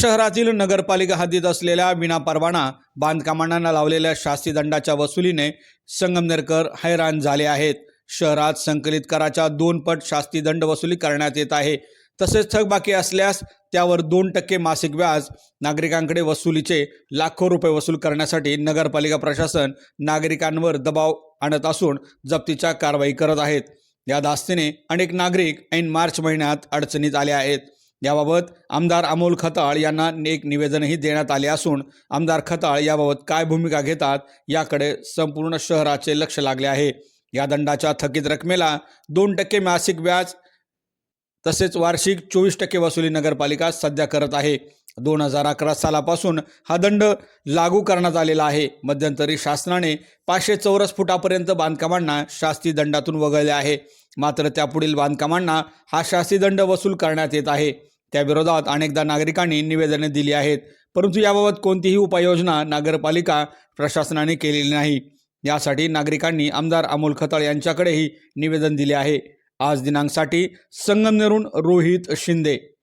शहरातील नगरपालिका हद्दीत असलेल्या विनापरवाना बांधकामांना लावलेल्या शास्ती दंडाच्या वसुलीने संगमनेरकर हैराण झाले आहेत. शहरात संकलित कराच्या दोन पट शास्ती दंड वसुली करण्यात येत आहे. तसेच थकबाकी असल्यास त्यावर दोन टक्के मासिक व्याज नागरिकांकडे वसुलीचे लाखो रुपये वसूल करण्यासाठी नगरपालिका प्रशासन नागरिकांवर दबाव आणत असून जप्तीच्या कारवाई करत आहेत. या दास्तीने अनेक नागरिक ऐन मार्च महिन्यात अडचणीत आले आहेत. याबाबत आमदार अमोल खताळ यांना एक निवेदनही देण्यात आले असून आमदार खताळ याबाबत काय भूमिका घेतात याकडे संपूर्ण शहराचे लक्ष लागले आहे. या दंडाच्या थकीत रकमेला दोन टक्के मासिक व्याज तसेच वार्षिक चोवीस टक्के वसुली नगरपालिका सध्या करत आहे. दोन हजार अकरा सालापासून हा दंड लागू करण्यात आलेला आहे. मध्यंतरी शासनाने पाचशे चौरस फुटापर्यंत बांधकामांना शास्ती दंडातून वगळले आहे. मात्र त्यापुढील बांधकामांना हा शास्ती दंड वसूल करण्यात येत आहे. त्याविरोधात अनेकदा नागरिकांनी निवेदने दिली आहेत. परंतु याबाबत कोणतीही उपाययोजना नगरपालिका प्रशासनाने केलेली नाही. यासाठी नागरिकांनी आमदार अमोल खताळ यांच्याकडेही निवेदन दिले आहे. आज दिनांकसाठी संगमनेरून रोहित शिंदे.